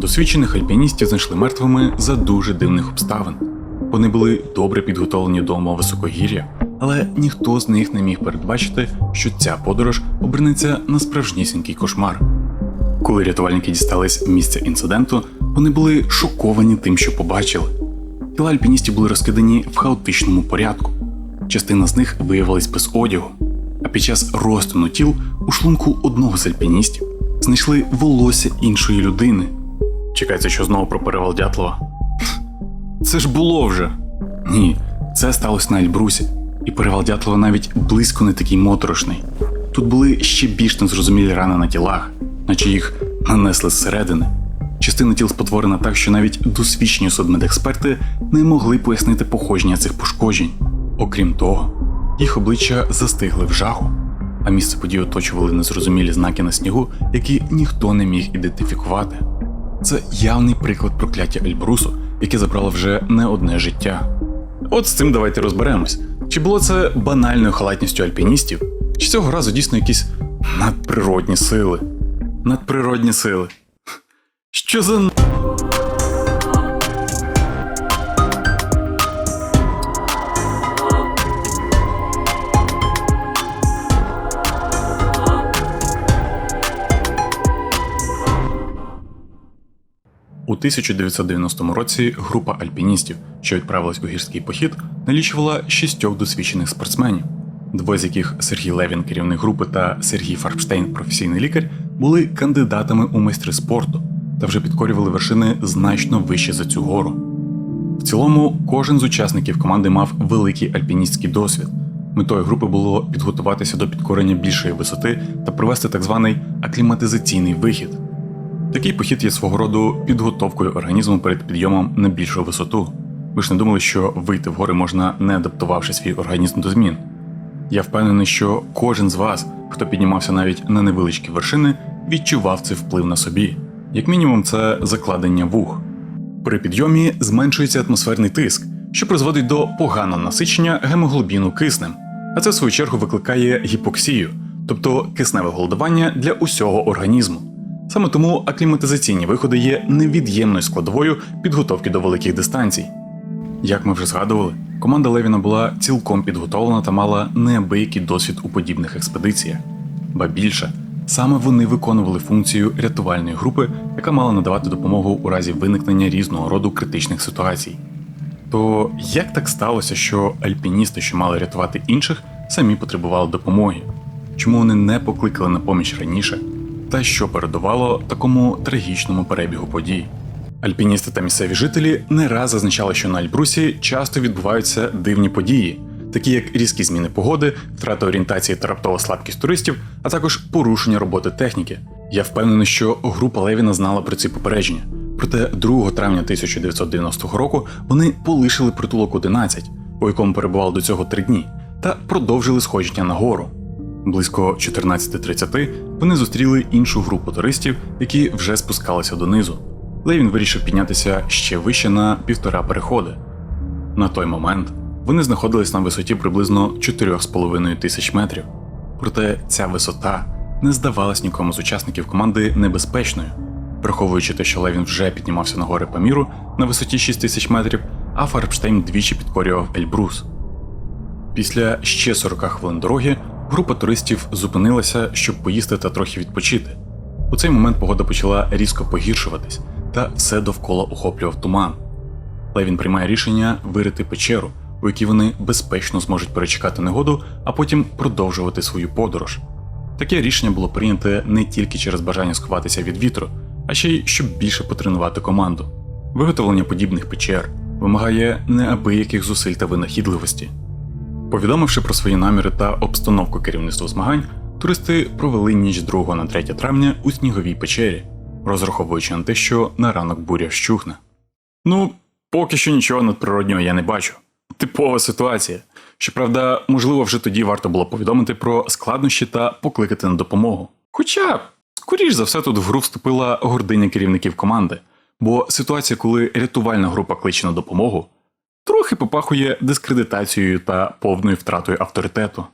Досвідчених альпіністів знайшли мертвими за дуже дивних обставин. Вони були добре підготовлені до умов високогір'я, але ніхто з них не міг передбачити, що ця подорож обернеться на справжнісінький кошмар. Коли рятувальники дістались місця інциденту, вони були шоковані тим, що побачили. Тіла альпіністів були розкидані в хаотичному порядку. Частина з них виявилась без одягу, а під час розтину тіл у шлунку одного з альпіністів знайшли волосся іншої людини. Чекається, що знову про перевал Дятлова. Це ж було вже. Ні, це сталося на Ельбрусі, і перевал Дятлова навіть близько не такий моторошний. Тут були ще більш незрозумілі рани на тілах, наче їх нанесли зсередини. Частина тіл спотворена так, що навіть досвідчені судмедексперти не могли пояснити походження цих пошкоджень. Окрім того, їх обличчя застигли в жаху, а місце події оточували незрозумілі знаки на снігу, які ніхто не міг ідентифікувати. Це явний приклад прокляття Ельбрусу, яке забрало вже не одне життя. От з цим давайте розберемось. Чи було це банальною халатністю альпіністів, чи цього разу дійсно якісь надприродні сили? Надприродні сили. Що за. У 1990 році група альпіністів, що відправилась у гірський похід, налічувала шістьох досвідчених спортсменів, двоє з яких Сергій Левін, керівник групи, та Сергій Фарбштейн, професійний лікар, були кандидатами у майстри спорту та вже підкорювали вершини значно вище за цю гору. В цілому, кожен з учасників команди мав великий альпіністський досвід. Метою групи було підготуватися до підкорення більшої висоти та провести так званий акліматизаційний вихід. Такий похід є свого роду підготовкою організму перед підйомом на більшу висоту. Ви ж не думали, що вийти в гори можна не адаптувавши свій організм до змін. Я впевнений, що кожен з вас, хто піднімався навіть на невеличкі вершини, відчував цей вплив на собі. Як мінімум, це закладення вух. При підйомі зменшується атмосферний тиск, що призводить до поганого насичення гемоглобіну киснем, а це в свою чергу викликає гіпоксію, тобто кисневе голодування для усього організму. Саме тому акліматизаційні виходи є невід'ємною складовою підготовки до великих дистанцій. Як ми вже згадували, команда Левіна була цілком підготовлена та мала неабиякий досвід у подібних експедиціях. Ба більше, саме вони виконували функцію рятувальної групи, яка мала надавати допомогу у разі виникнення різного роду критичних ситуацій. То як так сталося, що альпіністи, що мали рятувати інших, самі потребували допомоги? Чому вони не покликали на поміч раніше? Та що передувало такому трагічному перебігу подій? Альпіністи та місцеві жителі не раз зазначали, що на Альбрусі часто відбуваються дивні події, такі як різкі зміни погоди, втрата орієнтації та раптова слабкість туристів, а також порушення роботи техніки. Я впевнений, що група Левіна знала про ці попередження. Проте 2 травня 1990 року вони полишили притулок 11, у якому перебували до цього три дні, та продовжили сходження на гору. Близько 14.30 вони зустріли іншу групу туристів, які вже спускалися донизу. Левін вирішив піднятися ще вище на півтора переходи. На той момент вони знаходились на висоті приблизно 4,5 тисяч метрів. Проте ця висота не здавалась нікому з учасників команди небезпечною, враховуючи те, що Левін вже піднімався на гори Паміру на висоті 6 тисяч метрів, а Фарбштейн двічі підкорював Ельбрус. Після ще 40 хвилин дороги група туристів зупинилася, щоб поїсти та трохи відпочити. У цей момент погода почала різко погіршуватись, та все довкола охоплював туман. Левін приймає рішення вирити печеру, у якій вони безпечно зможуть перечекати негоду, а потім продовжувати свою подорож. Таке рішення було прийняте не тільки через бажання сховатися від вітру, а ще й щоб більше потренувати команду. Виготовлення подібних печер вимагає неабияких зусиль та винахідливості. Повідомивши про свої наміри та обстановку керівництва змагань, туристи провели ніч з 2 на 3 травня у сніговій печері, розраховуючи на те, що на ранок буря вщухне. Ну, поки що нічого надприроднього я не бачу. Типова ситуація. Щоправда, можливо, вже тоді варто було повідомити про складнощі та покликати на допомогу. Хоча, скоріш за все, тут в гру вступила гординя керівників команди, бо ситуація, коли рятувальна група кличе на допомогу, трохи попахує дискредитацією та повною втратою авторитету.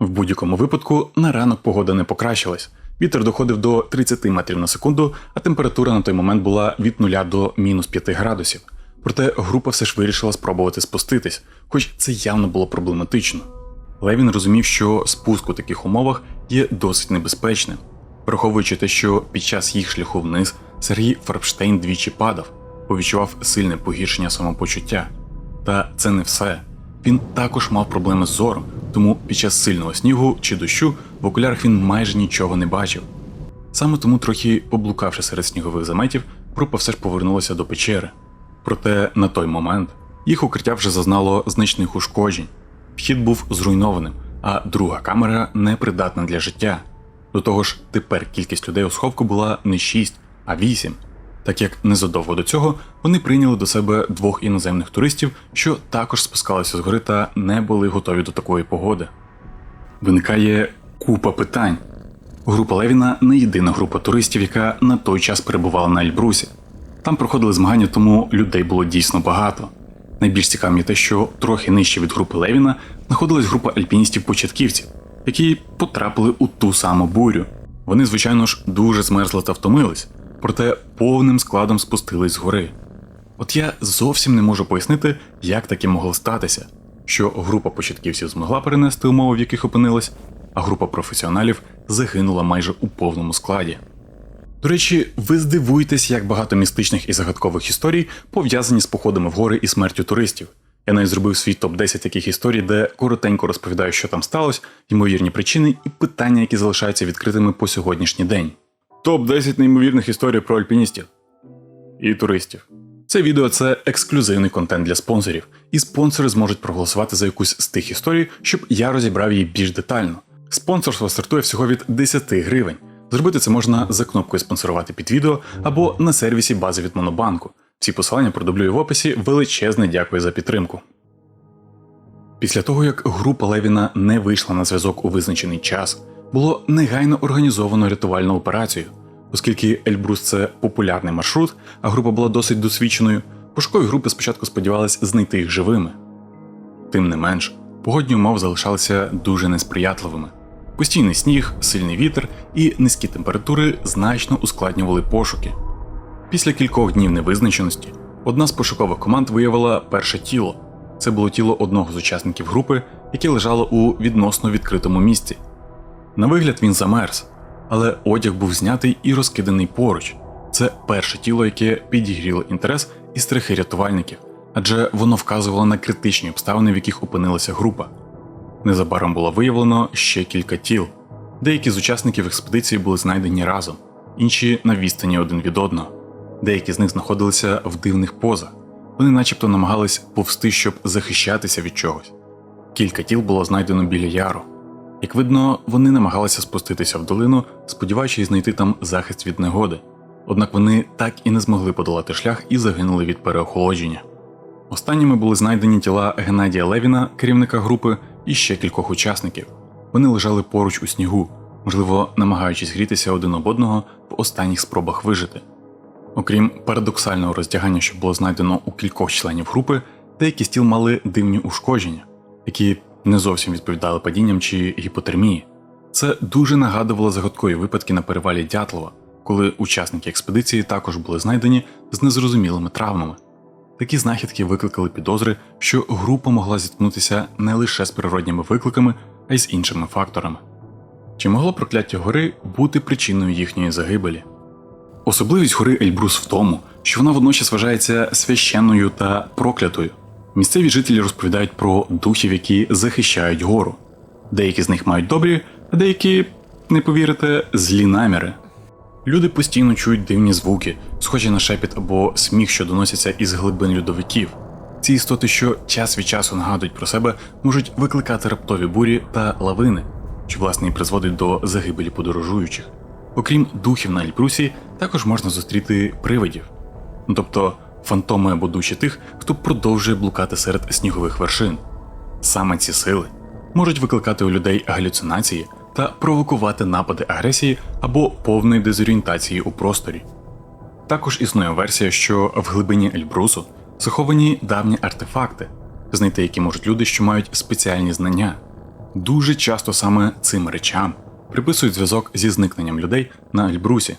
В будь-якому випадку на ранок погода не покращилась, Вітер доходив до 30 метрів на секунду, а температура на той момент була від 0 до мінус 5 градусів. Проте група все ж вирішила спробувати спуститись, хоч це явно було проблематично. Левін розумів, що спуск у таких умовах є досить небезпечним, враховуючи те, що під час їх шляху вниз Сергій Фарбштейн двічі падав, бо відчував сильне погіршення самопочуття. Та це не все. Він також мав проблеми з зором, тому під час сильного снігу чи дощу в окулярах він майже нічого не бачив. Саме тому, трохи поблукавши серед снігових заметів, група все ж повернулася до печери. Проте на той момент їх укриття вже зазнало значних ушкоджень. Вхід був зруйнованим, а друга камера непридатна для життя. До того ж, тепер кількість людей у сховку була не 6, а 8, так як незадовго до цього вони прийняли до себе двох іноземних туристів, що також спускалися з гори та не були готові до такої погоди. Виникає купа питань. Група Левіна не єдина група туристів, яка на той час перебувала на Ельбрусі. Там проходили змагання, тому людей було дійсно багато. Найбільш цікавим є те, що трохи нижче від групи Левіна знаходилась група альпіністів-початківців, які потрапили у ту саму бурю. Вони, звичайно ж, дуже змерзли та втомились, проте повним складом спустились з гори. От я зовсім не можу пояснити, як таке могло статися, що група початківців змогла перенести умови, в яких опинилась, а група професіоналів загинула майже у повному складі. До речі, ви здивуєтесь, як багато містичних і загадкових історій пов'язані з походами в гори і смертю туристів. Я навіть зробив свій топ-10 таких історій, де коротенько розповідаю, що там сталося, ймовірні причини і питання, які залишаються відкритими по сьогоднішній день. Топ-10 неймовірних історій про альпіністів і туристів. Це відео це ексклюзивний контент для спонсорів, і спонсори зможуть проголосувати за якусь з тих історій, щоб я розібрав її більш детально. Спонсорство стартує всього від 10 гривень. Зробити це можна за кнопкою спонсорувати під відео або на сервісі бази від Монобанку. Всі посилання продублюю в описі. Величезне дякую за підтримку. Після того, як група Левіна не вийшла на зв'язок у визначений час, було негайно організовано рятувальну операцію. Оскільки Ельбрус це популярний маршрут, а група була досить досвідченою, пошукові групи спочатку сподівалися знайти їх живими. Тим не менш, погодні умови залишалися дуже несприятливими. Постійний сніг, сильний вітер і низькі температури значно ускладнювали пошуки. Після кількох днів невизначеності одна з пошукових команд виявила перше тіло. Це було тіло одного з учасників групи, яке лежало у відносно відкритому місці. На вигляд він замерз, але одяг був знятий і розкиданий поруч. Це перше тіло, яке підігріло інтерес і страхи рятувальників, адже воно вказувало на критичні обставини, в яких опинилася група. Незабаром було виявлено ще кілька тіл. Деякі з учасників експедиції були знайдені разом, інші на відстані один від одного. Деякі з них знаходилися в дивних позах. Вони начебто намагались повсти, щоб захищатися від чогось. Кілька тіл було знайдено біля яру. Як видно, вони намагалися спуститися в долину, сподіваючись знайти там захист від негоди. Однак вони так і не змогли подолати шлях і загинули від переохолодження. Останніми були знайдені тіла Геннадія Левіна, керівника групи, і ще кількох учасників. Вони лежали поруч у снігу, можливо, намагаючись грітися один об одного в останніх спробах вижити. Окрім парадоксального роздягання, що було знайдено у кількох членів групи, деякі з тіл мали дивні ушкодження, які не зовсім відповідали падінням чи гіпотермії. Це дуже нагадувало загадкові випадки на перевалі Дятлова, коли учасники експедиції також були знайдені з незрозумілими травмами. Такі знахідки викликали підозри, що група могла зіткнутися не лише з природніми викликами, а й з іншими факторами. Чи могло прокляття гори бути причиною їхньої загибелі? Особливість гори Ельбрус в тому, що вона водночас вважається священною та проклятою. Місцеві жителі розповідають про духів, які захищають гору. Деякі з них мають добрі, а деякі, не повірите, злі наміри. Люди постійно чують дивні звуки, схожі на шепіт або сміх, що доносяться із глибин льодовиків. Ці істоти, що час від часу нагадують про себе, можуть викликати раптові бурі та лавини, що власне і призводить до загибелі подорожуючих. Окрім духів на Ельбрусі, також можна зустріти привидів, тобто фантоми або душі тих, хто продовжує блукати серед снігових вершин. Саме ці сили можуть викликати у людей галюцинації та провокувати напади агресії або повної дезорієнтації у просторі. Також існує версія, що в глибині Ельбрусу заховані давні артефакти, знайти які можуть люди, що мають спеціальні знання. Дуже часто саме цим речам приписують зв'язок зі зникненням людей на Ельбрусі.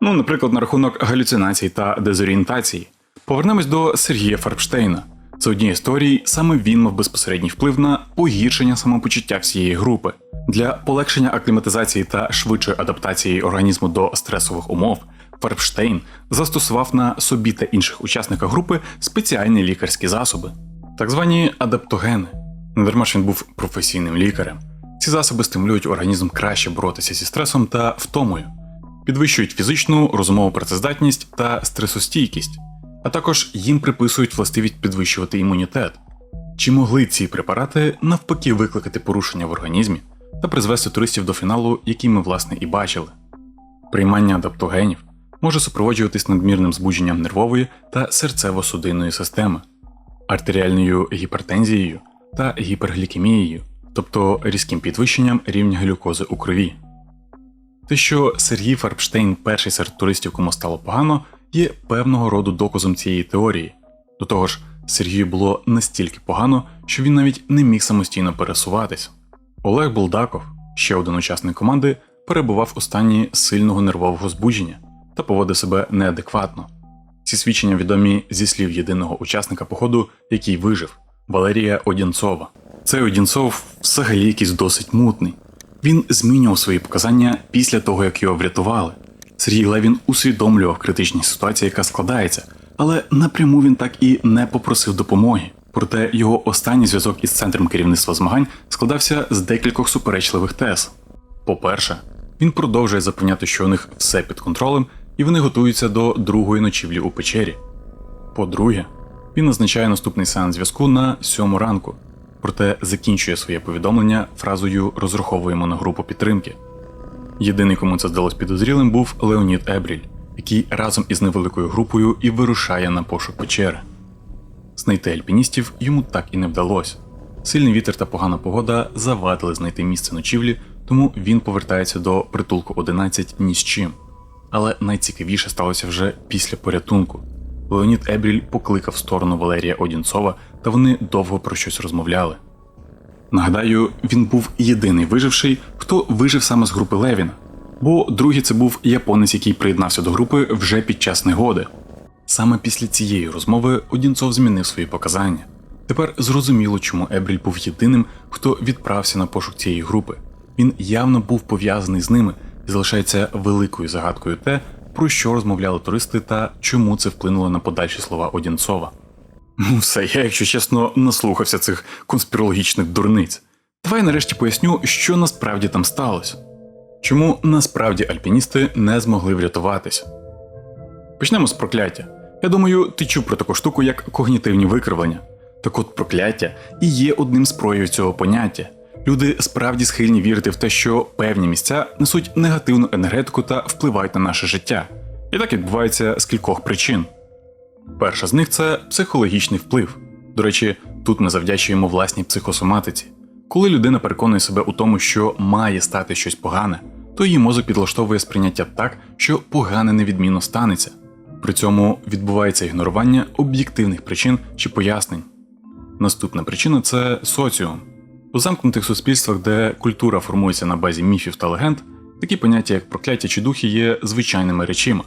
Ну, наприклад, на рахунок галюцинацій та дезорієнтації. Повернемось до Сергія Фарбштейна. За однієї історії саме він мав безпосередній вплив на погіршення самопочуття всієї групи. Для полегшення акліматизації та швидшої адаптації організму до стресових умов Фарбштейн застосував на собі та інших учасниках групи спеціальні лікарські засоби, так звані адаптогени. Недарма ж він був професійним лікарем. Ці засоби стимулюють організм краще боротися зі стресом та втомою, підвищують фізичну, розумову працездатність та стресостійкість, а також їм приписують властивість підвищувати імунітет. Чи могли ці препарати навпаки викликати порушення в організмі та призвести туристів до фіналу, який ми власне і бачили? Приймання адаптогенів може супроводжуватись надмірним збудженням нервової та серцево-судинної системи, артеріальною гіпертензією та гіперглікемією, тобто різким підвищенням рівня глюкози у крові. Те, що Сергій Фарбштейн перший серед туристів, кому стало погано, є певного роду доказом цієї теорії. До того ж, Сергію було настільки погано, що він навіть не міг самостійно пересуватись. Олег Булдаков, ще один учасник команди, перебував у стані сильного нервового збудження та поводив себе неадекватно. Ці свідчення відомі зі слів єдиного учасника походу, який вижив Валерія Одінцова. Цей Одінцов взагалі якийсь досить мутний. Він змінював свої показання після того, як його врятували. Сергій Левін усвідомлював критичні ситуації, яка складається, але напряму він так і не попросив допомоги. Проте його останній зв'язок із центром керівництва змагань складався з декількох суперечливих тез. По-перше, він продовжує запевняти, що у них все під контролем, і вони готуються до другої ночівлі у печері. По-друге, він назначає наступний сеанс зв'язку на сьому ранку, проте закінчує своє повідомлення фразою розраховуємо на групу підтримки. Єдиний, кому це здалось підозрілим, був Леонід Ебріль, який разом із невеликою групою і вирушає на пошук печери. Знайти альпіністів йому так і не вдалося. Сильний вітер та погана погода завадили знайти місце ночівлі, тому він повертається до притулку 11 ні з чим. Але найцікавіше сталося вже після порятунку. Леонід Ебріль покликав сторону Валерія Одінцова, та вони довго про щось розмовляли. Нагадаю, він був єдиний виживший, хто вижив саме з групи Левіна, бо другий це був японець, який приєднався до групи вже під час негоди. Саме після цієї розмови Одінцов змінив свої показання. Тепер зрозуміло, чому Ебріль був єдиним, хто відправся на пошук цієї групи. Він явно був пов'язаний з ними і залишається великою загадкою те, про що розмовляли туристи та чому це вплинуло на подальші слова Одінцова. Ну все, я, якщо чесно, наслухався цих конспірологічних дурниць. Давай нарешті поясню, що насправді там сталося. Чому насправді альпіністи не змогли врятуватися. Почнемо з прокляття. Я думаю, ти чув про таку штуку, як когнітивні викривлення. Так от прокляття і є одним з проявів цього поняття. Люди справді схильні вірити в те, що певні місця несуть негативну енергетику та впливають на наше життя. І так відбувається з кількох причин. Перша з них це психологічний вплив. До речі, тут ми завдячуємо власній психосоматиці. Коли людина переконує себе у тому, що має стати щось погане, то її мозок підлаштовує сприйняття так, що погане невідмінно станеться. При цьому відбувається ігнорування об'єктивних причин чи пояснень. Наступна причина це соціум. У замкнутих суспільствах, де культура формується на базі міфів та легенд, такі поняття, як прокляття чи духи, є звичайними речима.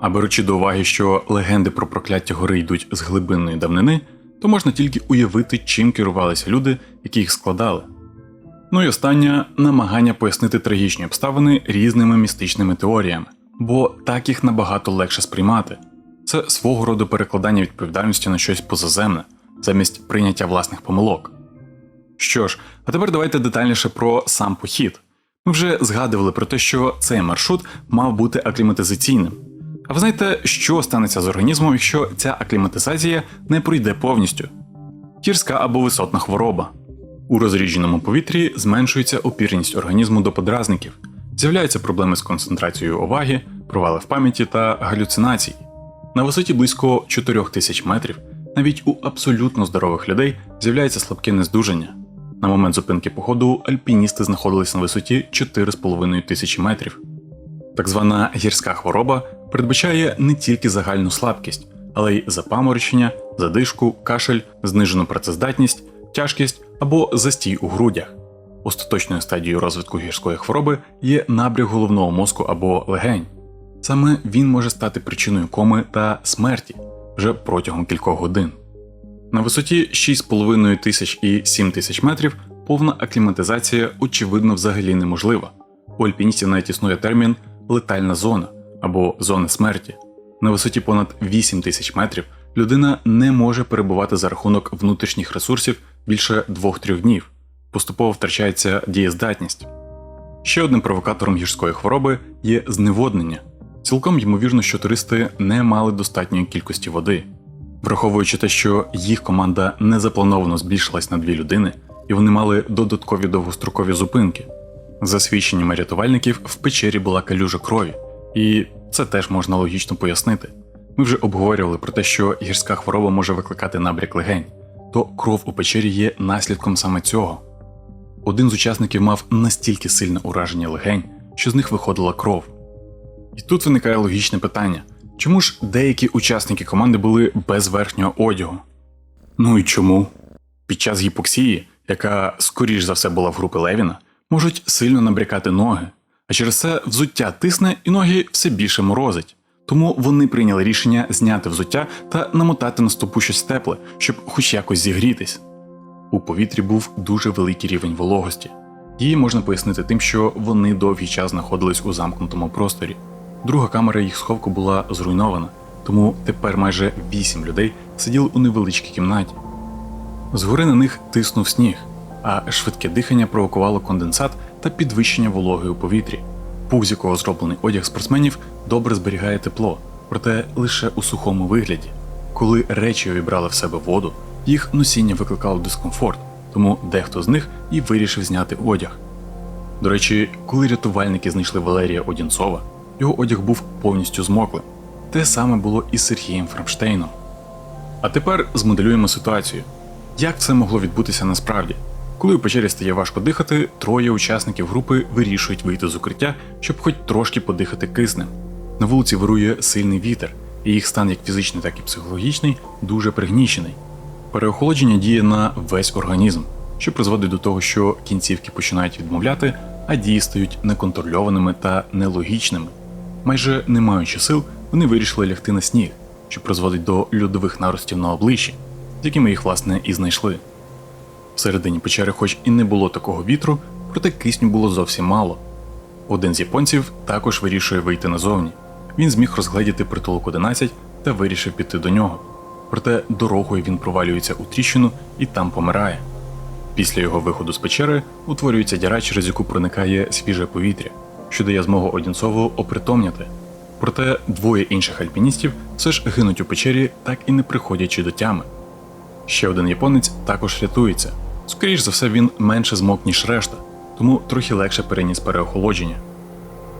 А беручи до уваги, що легенди про прокляття гори йдуть з глибинної давнини, то можна тільки уявити, чим керувалися люди, які їх складали. Ну і останнє намагання пояснити трагічні обставини різними містичними теоріями, бо так їх набагато легше сприймати. Це свого роду перекладання відповідальності на щось позаземне, замість прийняття власних помилок. Що ж, а тепер давайте детальніше про сам похід. Ми вже згадували про те, що цей маршрут мав бути акліматизаційним. А ви знаєте, що станеться з організмом, якщо ця акліматизація не пройде повністю? Гірська або висотна хвороба. У розрідженому повітрі зменшується опірність організму до подразників, з'являються проблеми з концентрацією уваги, провали в пам'яті та галюцинації. На висоті близько 4000 метрів навіть у абсолютно здорових людей з'являється слабке нездужання. На момент зупинки походу альпіністи знаходились на висоті 4,5 тисячі метрів. Так звана гірська хвороба передбачає не тільки загальну слабкість, але й запаморочення, задишку, кашель, знижену працездатність, тяжкість або застій у грудях. Остаточною стадією розвитку гірської хвороби є набряк головного мозку або легень. Саме він може стати причиною коми та смерті вже протягом кількох годин. На висоті 6,5 тисяч і 7 тисяч метрів повна акліматизація очевидно взагалі неможлива. У альпіністів навіть існує термін летальна зона або зона смерті. На висоті понад 8 тисяч метрів людина не може перебувати за рахунок внутрішніх ресурсів більше 2-3 днів, поступово втрачається дієздатність. Ще одним провокатором гірської хвороби є зневоднення. Цілком ймовірно, що туристи не мали достатньої кількості води. Враховуючи те, що їх команда незаплановано збільшилась на дві людини, і вони мали додаткові довгострокові зупинки. За свідченнями рятувальників, в печері була калюжа крові, і це теж можна логічно пояснити. Ми вже обговорювали про те, що гірська хвороба може викликати набряк легень, то кров у печері є наслідком саме цього. Один з учасників мав настільки сильне ураження легень, що з них виходила кров. І тут виникає логічне питання: чому ж деякі учасники команди були без верхнього одягу? Ну і чому? Під час гіпоксії, яка скоріш за все була в групи Левіна, можуть сильно набрякати ноги, а через це взуття тисне і ноги все більше морозить. Тому вони прийняли рішення зняти взуття та намотати на стопу щось тепле, щоб хоч якось зігрітись. У повітрі був дуже великий рівень вологості. Її можна пояснити тим, що вони довгий час знаходились у замкнутому просторі. Друга камера їх сховку була зруйнована, тому тепер майже вісім людей сиділи у невеличкій кімнаті. Згори на них тиснув сніг, а швидке дихання провокувало конденсат та підвищення вологи у повітрі. Пух, з якого зроблений одяг спортсменів, добре зберігає тепло, проте лише у сухому вигляді. Коли речі увібрали в себе воду, їх носіння викликало дискомфорт, тому дехто з них і вирішив зняти одяг. До речі, коли рятувальники знайшли Валерія Одінцова, його одяг був повністю змоклим. Те саме було і з Сергієм Фрамштейном. А тепер змоделюємо ситуацію. Як це могло відбутися насправді? Коли у печері стає важко дихати, троє учасників групи вирішують вийти з укриття, щоб хоч трошки подихати киснем. На вулиці вирує сильний вітер, і їх стан як фізичний, так і психологічний дуже пригнічений. Переохолодження діє на весь організм, що призводить до того, що кінцівки починають відмовляти, а дії стають неконтрольованими та нелогічними. Майже не маючи сил, вони вирішили лягти на сніг, що призводить до льодових наростів на обличчі, з якими їх власне і знайшли. Всередині печери, хоч і не було такого вітру, проте кисню було зовсім мало. Один з японців також вирішує вийти назовні. Він зміг розгледіти притулок 11 та вирішив піти до нього. Проте дорогою він провалюється у тріщину і там помирає. Після його виходу з печери утворюється діра, через яку проникає свіже повітря, що дає змогу Одінцову опритомняти. Проте двоє інших альпіністів все ж гинуть у печері, так і не приходячи до тями. Ще один японець також рятується. Скоріш за все, він менше змок, ніж решта, тому трохи легше переніс переохолодження.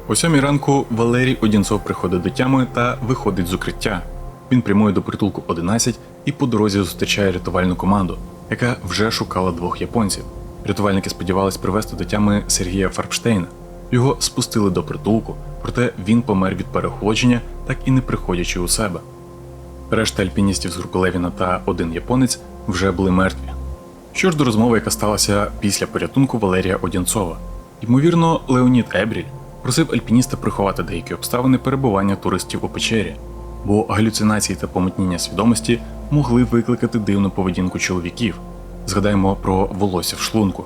О сьомій ранку Валерій Одінцов приходить до тями та виходить з укриття. Він прямує до притулку 11 і по дорозі зустрічає рятувальну команду, яка вже шукала двох японців. Рятувальники сподівались привезти до тями Сергія Фарбштейна. Його спустили до притулку, проте він помер від переохолодження, так і не приходячи у себе. Решта альпіністів з групи та один японець вже були мертві. Що ж до розмови, яка сталася після порятунку Валерія Одінцова, ймовірно, Леонід Ебріль просив альпініста приховати деякі обставини перебування туристів у печері, бо галюцинації та помутніння свідомості могли викликати дивну поведінку чоловіків. Згадаємо про волосся в шлунку.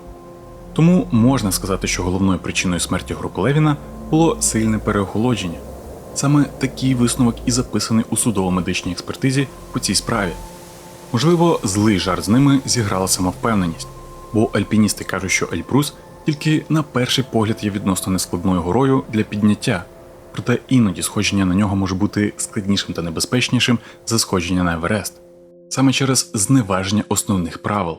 Тому можна сказати, що головною причиною смерті групи Левіна було сильне переохолодження. Саме такий висновок і записаний у судово-медичній експертизі по цій справі. Можливо, злий жарт з ними зіграла самовпевненість, бо альпіністи кажуть, що Ельбрус тільки на перший погляд є відносно нескладною горою для підняття, проте іноді сходження на нього може бути складнішим та небезпечнішим за сходження на Еверест, саме через зневаження основних правил.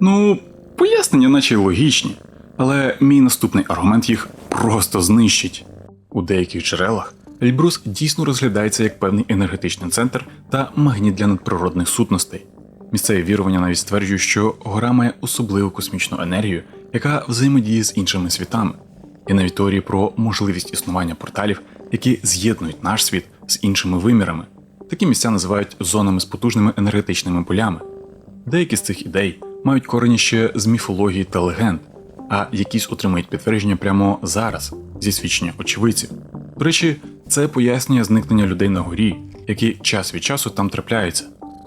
Ну, пояснення, наче логічні, але мій наступний аргумент їх просто знищить. У деяких джерелах Ельбрус дійсно розглядається як певний енергетичний центр та магніт для надприродних сутностей. Місцеві вірування навіть стверджують, що гора має особливу космічну енергію, яка взаємодіє з іншими світами. Є навіть теорії про можливість існування порталів, які з'єднують наш світ з іншими вимірами. Такі місця називають зонами з потужними енергетичними полями. Деякі з цих ідей мають корені ще з міфології та легенд. а якісь отримують підтвердження прямо зараз зі свідчення очевидців. До речі, це пояснює зникнення людей на горі, які час від часу там трапляються.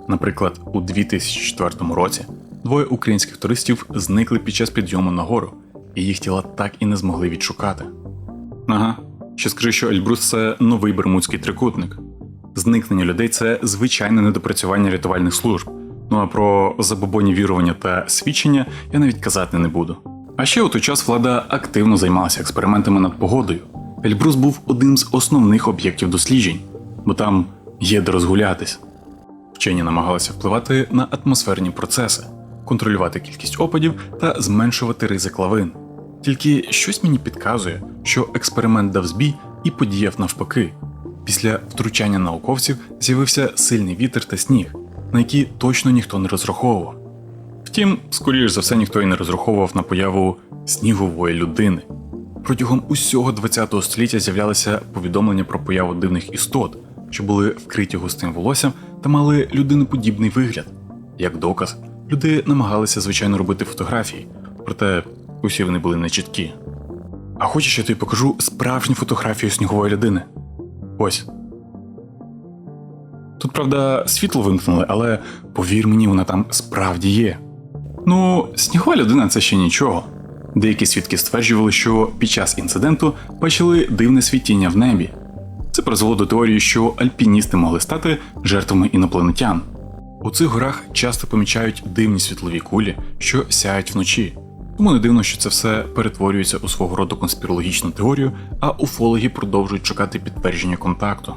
Наприклад, у 2004 році двоє українських туристів зникли під час підйому на гору, і їх тіла так і не змогли відшукати. Ага, ще скажи, що Ельбрус це новий бермудський трикутник. Зникнення людей це звичайне недопрацювання рятувальних служб. Ну а про забобонні вірування та свідчення я навіть казати не буду. А ще у той час влада активно займалася експериментами над погодою. Ельбрус був одним з основних об'єктів досліджень, бо там є де розгулятись. Вчені намагалися впливати на атмосферні процеси, контролювати кількість опадів та зменшувати ризик лавин. Тільки щось мені підказує, що експеримент дав збій і подіяв навпаки. Після втручання науковців з'явився сильний вітер та сніг, на які точно ніхто не розраховував. Втім, скоріш за все, ніхто і не розраховував на появу снігової людини. Протягом усього ХХ століття з'являлися повідомлення про появу дивних істот, що були вкриті густим волоссям та мали людиноподібний вигляд. Як доказ, люди намагалися звичайно робити фотографії, проте усі вони були нечіткі. А хочеш, я тобі покажу справжню фотографію снігової людини? Ось. Тут, правда, світло вимкнули, але повір мені, вона там справді є. Ну, снігова людина це ще нічого. Деякі свідки стверджували, що під час інциденту бачили дивне світіння в небі. Це призвело до теорії, що альпіністи могли стати жертвами інопланетян. У цих горах часто помічають дивні світлові кулі, що сяють вночі. Тому не дивно, що це все перетворюється у свого роду конспірологічну теорію, а уфологи продовжують шукати підтвердження контакту.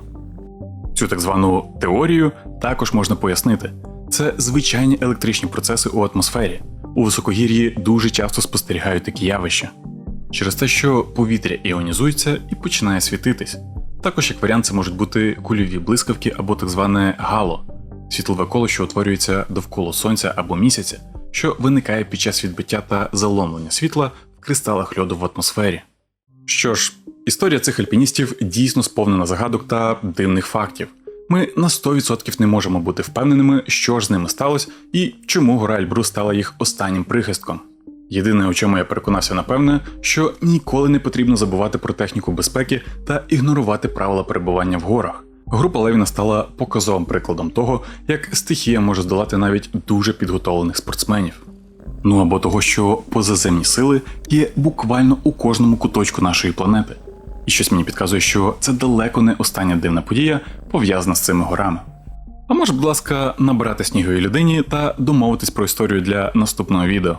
Цю так звану теорію також можна пояснити. Це звичайні електричні процеси у атмосфері. У високогір'ї дуже часто спостерігають такі явища. Через те, що повітря іонізується і починає світитись. Також як варіант це можуть бути кульові блискавки або так зване гало світлове коло, що утворюється довкола сонця або місяця, що виникає під час відбиття та заломлення світла в кристалах льоду в атмосфері. Що ж, історія цих альпіністів дійсно сповнена загадок та дивних фактів. Ми на 100% не можемо бути впевненими, що ж з ними сталося і чому гора Ельбрус стала їх останнім прихистком. Єдине, у чому я переконався напевне, що ніколи не потрібно забувати про техніку безпеки та ігнорувати правила перебування в горах. Група Левіна стала показовим прикладом того, як стихія може здолати навіть дуже підготовлених спортсменів. Ну або того, що позаземні сили є буквально у кожному куточку нашої планети. І щось мені підказує, що це далеко не остання дивна подія, пов'язана з цими горами. А може, будь ласка, набрати сніговій людині та домовитись про історію для наступного відео.